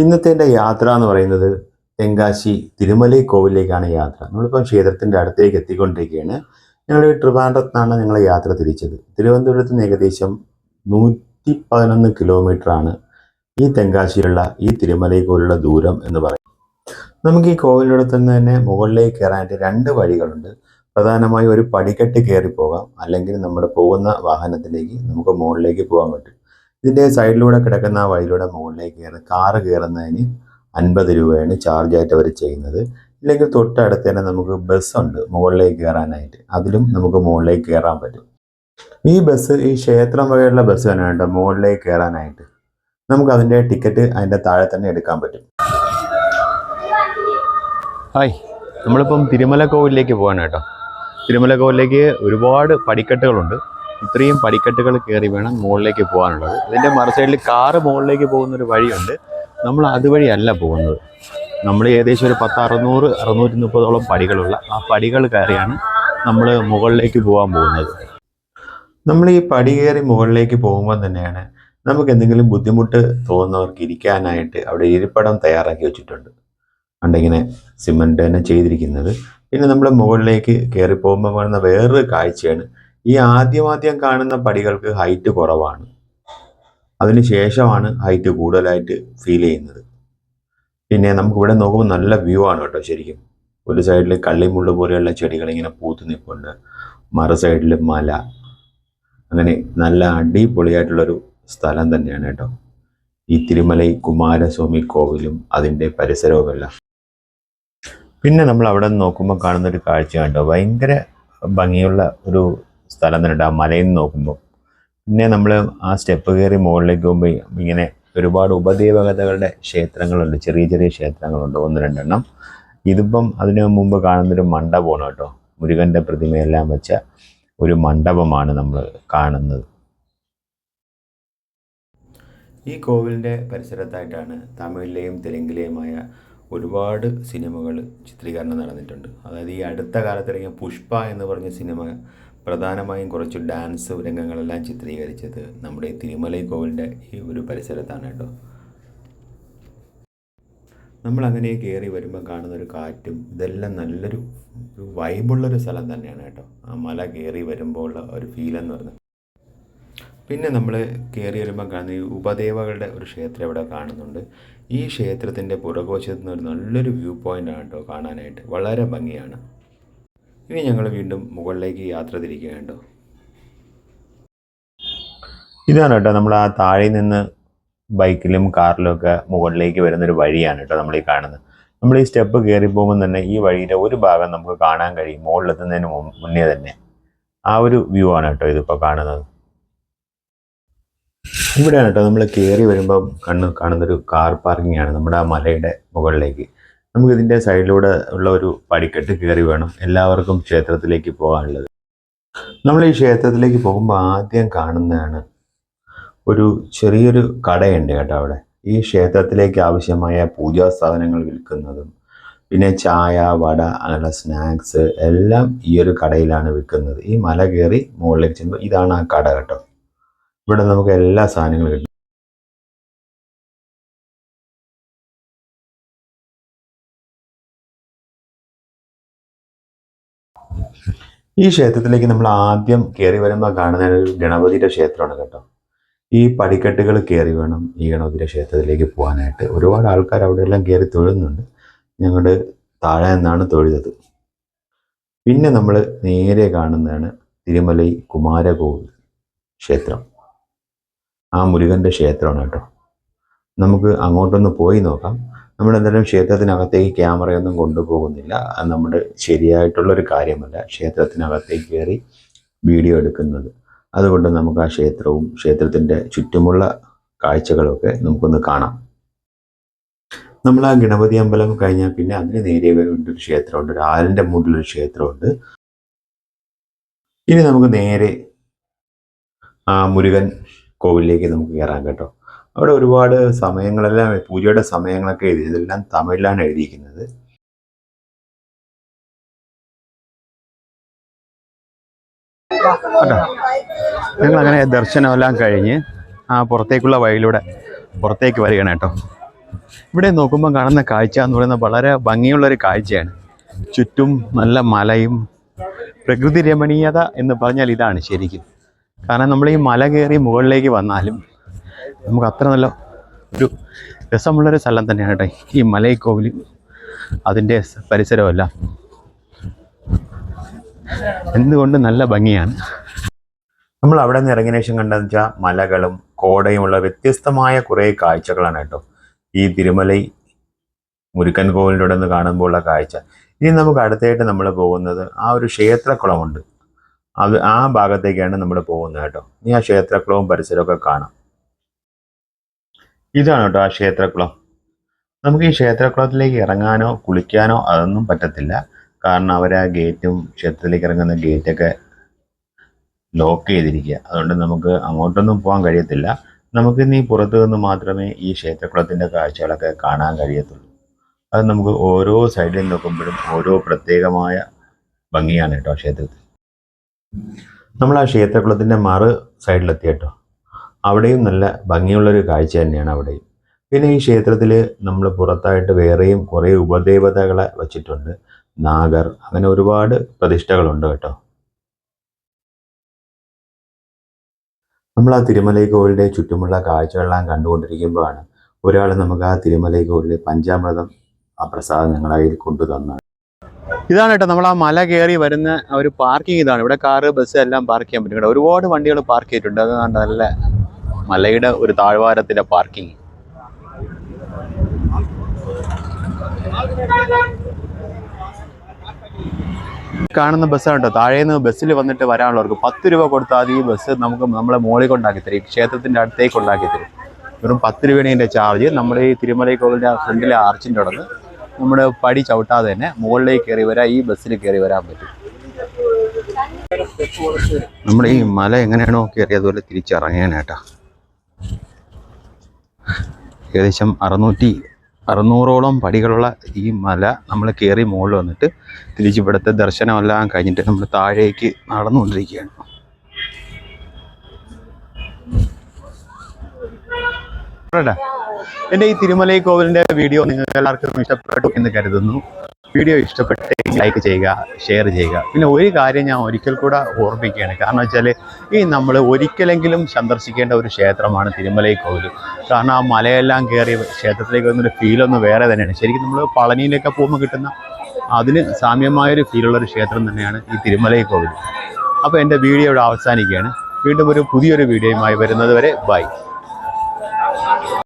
ഇന്നത്തെ എന്റെ യാത്ര എന്ന് പറയുന്നത് തെങ്കാശി തിരുമലൈ കോവിലേക്കാണ് യാത്ര. നമ്മളിപ്പം ക്ഷേത്രത്തിന്റെ അടുത്തേക്ക് എത്തിക്കൊണ്ടിരിക്കുകയാണ്. ഞങ്ങൾ ട്രിവാൻഡ്രത്താണ് ഞങ്ങൾ യാത്ര തിരിച്ചത്. തിരുവനന്തപുരത്ത് നിന്ന് ഏകദേശം നൂറ്റി പതിനൊന്ന് കിലോമീറ്ററാണ് ഈ തെങ്കാശിയിലുള്ള ഈ തിരുമലൈ കോവിലുള്ള ദൂരം എന്ന് പറയും നമുക്ക് ഈ കോവിലടുത്ത് നിന്ന് തന്നെ മുകളിലേക്ക് കയറാനായിട്ട് രണ്ട് വഴികളുണ്ട്. പ്രധാനമായും ഒരു പടിക്കെട്ട് കയറി പോകാം അല്ലെങ്കിൽ നമ്മുടെ പോകുന്ന വാഹനത്തിലേക്ക് നമുക്ക് മുകളിലേക്ക് പോകാൻ പറ്റും. ഇതിന്റെ സൈഡിലൂടെ കിടക്കുന്ന വഴിയിലൂടെ മുകളിലേക്ക് കയറുന്ന കാറ് കയറുന്നതിന് അൻപത് രൂപയാണ് ചാർജ് ആയിട്ട് അവർ ചെയ്യുന്നത്. ഇല്ലെങ്കിൽ തൊട്ടടുത്ത് തന്നെ നമുക്ക് ബസ്സുണ്ട് മുകളിലേക്ക് കയറാനായിട്ട്. അതിലും നമുക്ക് മുകളിലേക്ക് കയറാൻ പറ്റും. ഈ ബസ് ഈ ക്ഷേത്രം വകയുള്ള ബസ് തന്നെയാണ് കേട്ടോ മുകളിലേക്ക് കയറാനായിട്ട്. നമുക്ക് അതിന്റെ ടിക്കറ്റ് അതിന്റെ താഴെ തന്നെ എടുക്കാൻ പറ്റും. ഹായ് നമ്മളിപ്പം തിരുമല കോവിലേക്ക് പോകാൻ തിരുമല കോവിലേക്ക് ഒരുപാട് പടിക്കെട്ടുകളുണ്ട്. ഇത്രയും പടിക്കെട്ടുകൾ കയറി വേണം മുകളിലേക്ക് പോകാനുള്ളത്. ഇതിന്റെ മറു സൈഡിൽ കാറ് മുകളിലേക്ക് പോകുന്ന ഒരു വഴിയുണ്ട്. നമ്മൾ അതുവഴിയല്ല പോകുന്നത്. നമ്മൾ ഏകദേശം ഒരു പത്ത് അറുന്നൂറ് അറുന്നൂറ്റി മുപ്പതോളം പടികളുള്ള ആ പടികൾ കയറിയാണ് നമ്മൾ മുകളിലേക്ക് പോകാൻ പോകുന്നത്. നമ്മൾ ഈ പടി കയറി മുകളിലേക്ക് പോകുമ്പോൾ തന്നെയാണ് നമുക്ക് എന്തെങ്കിലും ബുദ്ധിമുട്ട് തോന്നുന്നവർക്ക് ഇരിക്കാനായിട്ട് അവിടെ ഇരിപ്പിടം തയ്യാറാക്കി വെച്ചിട്ടുണ്ട്. ഉണ്ടിങ്ങനെ സിമന്റ് തന്നെ ചെയ്തിരിക്കുന്നത്. പിന്നെ നമ്മൾ മുകളിലേക്ക് കയറി പോകുമ്പോൾ കാണുന്ന വേറൊരു കാഴ്ചയാണ് ഈ ആദ്യമാദ്യം കാണുന്ന പടികൾക്ക് ഹൈറ്റ് കുറവാണ്. അതിന് ശേഷമാണ് ഹൈറ്റ് കൂടുതലായിട്ട് ഫീൽ ചെയ്യുന്നത്. പിന്നെ നമുക്ക് ഇവിടെ നോക്കുമ്പോൾ നല്ല വ്യൂ ആണ് കേട്ടോ ശരിക്കും. ഒരു സൈഡിൽ കള്ളിമുള്ള പോലെയുള്ള ചെടികൾ ഇങ്ങനെ പൂത്ത് നിൽപ്പുണ്ട് മറു സൈഡിൽ മല. അങ്ങനെ നല്ല അടിപൊളിയായിട്ടുള്ളൊരു സ്ഥലം തന്നെയാണ് കേട്ടോ. ഈ തിരുമലൈ കുമാരസ്വാമി കോവിലും അതിന്റെ പരിസരവുമെല്ലാം. പിന്നെ നമ്മൾ അവിടെ നോക്കുമ്പോൾ കാണുന്നൊരു കാഴ്ച കണ്ടോ ഭയങ്കര ഭംഗിയുള്ള ഒരു സ്ഥലം തന്നെ ആ മലയിൽ നിന്ന് നോക്കുമ്പോൾ പിന്നെ നമ്മൾ ആ സ്റ്റെപ്പ് കയറി മുകളിലേക്ക് പോകുമ്പോൾ ഇങ്ങനെ ഒരുപാട് ഉപദേവകതകളുടെ ക്ഷേത്രങ്ങളുണ്ട്. ചെറിയ ചെറിയ ക്ഷേത്രങ്ങളുണ്ട്. ഒന്ന് രണ്ടെണ്ണം. ഇതിപ്പം അതിനു മുമ്പ് കാണുന്നൊരു മണ്ഡപമാണ് കേട്ടോ. മുരുകന്റെ പ്രതിമയെല്ലാം വെച്ച ഒരു മണ്ഡപമാണ് നമ്മൾ കാണുന്നത്. ഈ കോവിലിന്റെ പരിസരത്തായിട്ടാണ് തമിഴിലെയും തെലുങ്കിലെയുമായ ഒരുപാട് സിനിമകൾ ചിത്രീകരണം നടന്നിട്ടുണ്ട്. അതായത് ഈ അടുത്ത കാലത്തിറങ്ങിയ പുഷ്പ എന്ന് പറഞ്ഞ സിനിമ പ്രധാനമായും കുറച്ച് ഡാൻസ് രംഗങ്ങളെല്ലാം ചിത്രീകരിച്ചത് നമ്മുടെ തിരുമലൈ കോവിലിന്റെ ഈ ഒരു പരിസരത്താണ് കേട്ടോ. നമ്മൾ അങ്ങനെ കയറി വരുമ്പോൾ കാണുന്ന ഒരു കാറ്റും ഇതെല്ലാം നല്ലൊരു ഒരു വൈബുള്ളൊരു സ്ഥലം തന്നെയാണ് കേട്ടോ. ആ മല കയറി വരുമ്പോൾ ഉള്ള ഒരു ഫീൽ എന്ന് പറയുന്നത് പിന്നെ നമ്മൾ കയറി വരുമ്പോൾ കാണുന്ന ഈ ഉപദേവകളുടെ ഒരു ക്ഷേത്രം ഇവിടെ കാണുന്നുണ്ട്. ഈ ക്ഷേത്രത്തിന്റെ പുറകുവശത്ത് നിന്ന് ഒരു നല്ലൊരു വ്യൂ പോയിന്റ് ആണ് കേട്ടോ കാണാനായിട്ട്. വളരെ ഭംഗിയാണ്. ഇനി ഞങ്ങൾ വീണ്ടും മുകളിലേക്ക് യാത്ര തിരിക്കുകയുണ്ടോ? ഇതാണ് കേട്ടോ നമ്മൾ ആ താഴെ നിന്ന് ബൈക്കിലും കാറിലും ഒക്കെ മുകളിലേക്ക് വരുന്നൊരു വഴിയാണ് കേട്ടോ നമ്മൾ ഈ കാണുന്നത്. നമ്മൾ ഈ സ്റ്റെപ്പ് കയറി പോകുമ്പോൾ തന്നെ ഈ വഴിയുടെ ഒരു ഭാഗം നമുക്ക് കാണാൻ കഴിയും. മുകളിലെത്തുന്നതിന് മുന്നേ തന്നെ. ആ ഒരു വ്യൂ ആണ് കേട്ടോ ഇതിപ്പോൾ കാണുന്നത്. ഇവിടെയാണ് കേട്ടോ നമ്മൾ കയറി വരുമ്പോൾ കണ്ണ് കാണുന്നൊരു കാർ പാർക്കിംഗ് ആണ് നമ്മുടെ ആ മലയുടെ മുകളിലേക്ക്. നമുക്ക് ഇതിന്റെ സൈഡിലൂടെ ഉള്ള ഒരു പടിക്കെട്ട് കയറി വേണം എല്ലാവർക്കും ക്ഷേത്രത്തിലേക്ക് പോകാനുള്ളത്. നമ്മൾ ഈ ക്ഷേത്രത്തിലേക്ക് പോകുമ്പോൾ ആദ്യം കാണുന്നതാണ് ഒരു ചെറിയൊരു കടയുണ്ട് കേട്ടോ അവിടെ. ഈ ക്ഷേത്രത്തിലേക്ക് ആവശ്യമായ പൂജാ സാധനങ്ങൾ വിൽക്കുന്നതും പിന്നെ ചായ വട അങ്ങനെയുള്ള സ്നാക്സ് എല്ലാം ഈ ഒരു കടയിലാണ് വിൽക്കുന്നത്. ഈ മല കയറി മുകളിലേക്ക് ചെല്ലുമ്പോൾ ഇതാണ് ആ കട കേട്ടോ. ഇവിടെ നമുക്ക് എല്ലാ സാധനങ്ങളും ഈ ക്ഷേത്രത്തിലേക്ക് നമ്മൾ ആദ്യം കയറി വരുമ്പോൾ കാണുന്ന ഒരു ഗണപതിയുടെ ക്ഷേത്രമാണ് കേട്ടോ. ഈ പടിക്കെട്ടുകൾ കയറി വേണം ഈ ഗണപതിയുടെ ക്ഷേത്രത്തിലേക്ക് പോകാനായിട്ട്. ഒരുപാട് ആൾക്കാർ അവിടെയെല്ലാം കയറി തൊഴുന്നുണ്ട്. ഞങ്ങളുടെ താഴെ നിന്നാണ് തൊഴുതത്. പിന്നെ നമ്മൾ നേരെ കാണുന്നതാണ് തിരുമലൈ കുമാരകോവിൽ ക്ഷേത്രം. ആ മുരുകന്റെ ക്ഷേത്രമാണ് കേട്ടോ. നമുക്ക് അങ്ങോട്ടൊന്ന് പോയി നോക്കാം. നമ്മൾ എന്തായാലും ക്ഷേത്രത്തിനകത്തേക്ക് ക്യാമറയൊന്നും കൊണ്ടുപോകുന്നില്ല. അത് നമ്മുടെ ശരിയായിട്ടുള്ളൊരു കാര്യമല്ല. ക്ഷേത്രത്തിനകത്തേക്ക് കയറി വീഡിയോ എടുക്കുന്നത്. അതുകൊണ്ട് നമുക്ക് ആ ക്ഷേത്രവും ക്ഷേത്രത്തിന്റെ ചുറ്റുമുള്ള കാഴ്ചകളൊക്കെ നമുക്കൊന്ന് കാണാം. നമ്മൾ ആ ഗണപതി അമ്പലം കഴിഞ്ഞാൽ പിന്നെ അതിന് നേരെ ഒരു ക്ഷേത്രമുണ്ട്. ഒരു ആലിന്റെ മുകളിലൊരു ക്ഷേത്രമുണ്ട്. ഇനി നമുക്ക് നേരെ ആ മുരുകൻ കോവിലിലേക്ക് നമുക്ക് കയറാം കേട്ടോ. അവിടെ ഒരുപാട് സമയങ്ങളെല്ലാം പൂജയുടെ സമയങ്ങളൊക്കെ എഴുതി ഇതെല്ലാം തമിഴിലാണ് എഴുതിയിരിക്കുന്നത്. അങ്ങനെ ദർശനമെല്ലാം കഴിഞ്ഞ് ആ പുറത്തേക്കുള്ള വഴിയിലൂടെ പുറത്തേക്ക് വരികയാണ് കേട്ടോ. ഇവിടെ നോക്കുമ്പോൾ കാണുന്ന കാഴ്ച എന്ന് പറയുന്നത് വളരെ ഭംഗിയുള്ളൊരു കാഴ്ചയാണ്. ചുറ്റും നല്ല മലയും പ്രകൃതി രമണീയത എന്ന് പറഞ്ഞാൽ ഇതാണ് ശരിക്കും. കാരണം നമ്മൾ ഈ മല കയറി മുകളിലേക്ക് വന്നാലും നമുക്ക് അത്ര നല്ല ഒരു രസമുള്ളൊരു സ്ഥലം തന്നെയാണ് കേട്ടോ ഈ മലയിക്കോവിലും അതിന്റെ പരിസരമല്ല. എന്തുകൊണ്ട് നല്ല ഭംഗിയാണ്. നമ്മൾ അവിടെ നിന്ന് ഇറങ്ങിയ ശേഷം കണ്ടതെന്ന് വെച്ചാൽ മലകളും കോടയുമുള്ള വ്യത്യസ്തമായ കുറേ കാഴ്ചകളാണ് കേട്ടോ. ഈ തിരുമലൈ മുരുക്കൻ കോവിലിന്റെ നിന്ന് കാണുമ്പോൾ ഉള്ള കാഴ്ച. ഇനി നമുക്ക് അടുത്തായിട്ട് നമ്മൾ പോകുന്നത് ആ ഒരു ക്ഷേത്രക്കുളമുണ്ട്. അത് ആ ഭാഗത്തേക്കാണ് നമ്മൾ പോകുന്നത് കേട്ടോ. ഇനി ആ ക്ഷേത്രക്കുളവും പരിസരമൊക്കെ കാണാം. ഇതാണ് കേട്ടോ ആ ക്ഷേത്രക്കുളം. നമുക്ക് ഈ ക്ഷേത്രക്കുളത്തിലേക്ക് ഇറങ്ങാനോ കുളിക്കാനോ അതൊന്നും പറ്റത്തില്ല. കാരണം അവർ ആ ഗേറ്റും ക്ഷേത്രത്തിലേക്ക് ഇറങ്ങുന്ന ഗേറ്റൊക്കെ ലോക്ക് ചെയ്തിരിക്കുക. അതുകൊണ്ട് നമുക്ക് അങ്ങോട്ടൊന്നും പോകാൻ കഴിയത്തില്ല. നമുക്ക് ഇനി പുറത്തു നിന്ന് മാത്രമേ ഈ ക്ഷേത്രക്കുളത്തിന്റെ കാഴ്ചകളൊക്കെ കാണാൻ കഴിയത്തുള്ളൂ. അത് നമുക്ക് ഓരോ സൈഡിൽ നോക്കുമ്പോഴും ഓരോ പ്രത്യേകമായ ഭംഗിയാണ് കേട്ടോ ക്ഷേത്രത്തിൽ. നമ്മൾ ആ ക്ഷേത്രക്കുളത്തിന്റെ മറു സൈഡിലെത്തി കേട്ടോ. അവിടെയും നല്ല ഭംഗിയുള്ളൊരു കാഴ്ച തന്നെയാണ് അവിടെയും. പിന്നെ ഈ ക്ഷേത്രത്തിൽ നമ്മൾ പുറത്തായിട്ട് വേറെയും കുറേ ഉപദേവതകളെ വച്ചിട്ടുണ്ട്. നാഗർ അങ്ങനെ ഒരുപാട് പ്രതിഷ്ഠകളുണ്ട് കേട്ടോ. നമ്മൾ ആ തിരുമലൈ കോവിലിന്റെ ചുറ്റുമുള്ള കാഴ്ചകളെല്ലാം കണ്ടുകൊണ്ടിരിക്കുമ്പോഴാണ് ഒരാൾ നമുക്ക് ആ തിരുമലൈ കോവിലിലെ പഞ്ചാമൃതം ആ പ്രസാദം ഞങ്ങളുടെ കയ്യിൽ കൊണ്ടു തന്നാണ് ഇതാണ് കേട്ടോ നമ്മൾ ആ മല കയറി വരുന്ന ഒരു പാർക്കിംഗ് ഇതാണ്. ഇവിടെ കാറ് ബസ് എല്ലാം പാർക്ക് ചെയ്യാൻ പറ്റും ഒരുപാട് വണ്ടികൾ പാർക്ക് ചെയ്തിട്ടുണ്ട്. അത് നല്ല മലയുടെ ഒരു താഴ്വാരത്തിലെ പാർക്കിംഗ്. കാണുന്ന ബസ്സാണ് കേട്ടോ. താഴെ നിന്ന് ബസ്സിൽ വന്നിട്ട് വരാനുള്ളവർക്ക് പത്ത് രൂപ കൊടുത്താൽ ഈ ബസ് നമുക്ക് നമ്മളെ മോളിൽ കൊണ്ടാക്കി തരും. ക്ഷേത്രത്തിന്റെ അടുത്തേക്ക് കൊണ്ടാക്കി തരും. വെറും പത്ത് ഇതിന്റെ ചാർജ്. നമ്മുടെ ഈ തിരുമലൈ കോവിലിന്റെ ഫ്രണ്ടിലെ ആർച്ചിന്റെ അവിടെ നമ്മുടെ പടി ചവിട്ടാതെ തന്നെ മുകളിലേക്ക് കയറി വരാൻ ഈ ബസ്സിൽ കയറി വരാൻ പറ്റും. നമ്മുടെ ഈ മല എങ്ങനെയാണോ കയറിയതുപോലെ തിരിച്ചിറങ്ങാനായിട്ടാ. ഏകദേശം അറുന്നൂറ്റി അറുന്നൂറോളം പടികളുള്ള ഈ മല നമ്മൾ കയറി മുകളിൽ വന്നിട്ട് തിരിച്ച് ഇവിടുത്തെ ദർശനമെല്ലാം കഴിഞ്ഞിട്ട് നമ്മൾ താഴേക്ക് നടന്നുകൊണ്ടിരിക്കുകയാണ്? എന്റെ ഈ തിരുമലൈ കോവിലിന്റെ വീഡിയോ നിങ്ങൾക്ക് എല്ലാവർക്കും ഇഷ്ടപ്പെട്ടു എന്ന് കരുതുന്നു വീഡിയോ ഇഷ്ടപ്പെട്ടെങ്കിൽ ലൈക്ക് ചെയ്യുക ഷെയർ ചെയ്യുക. പിന്നെ ഒരു കാര്യം ഞാൻ ഒരിക്കൽ കൂടെ ഓർമ്മിക്കുകയാണ്. കാരണം വെച്ചാൽ ഈ നമ്മൾ ഒരിക്കലെങ്കിലും സന്ദർശിക്കേണ്ട ഒരു ക്ഷേത്രമാണ് തിരുമലൈ കോവിൽ. കാരണം ആ മലയെല്ലാം കയറി ക്ഷേത്രത്തിലേക്ക് വന്നൊരു ഫീലൊന്ന് വേറെ തന്നെയാണ്. ശരിക്കും നമ്മൾ പളനിയിലൊക്കെ പോകുമ്പോൾ കിട്ടുന്ന അതിന് സാമ്യമായൊരു ഫീലുള്ളൊരു ക്ഷേത്രം തന്നെയാണ് ഈ തിരുമലൈ കോവിൽ. അപ്പോൾ എന്റെ വീഡിയോ ഇവിടെ അവസാനിക്കുകയാണ്. വീണ്ടും ഒരു പുതിയൊരു വീഡിയോയുമായി വരുന്നത് വരെ ബൈ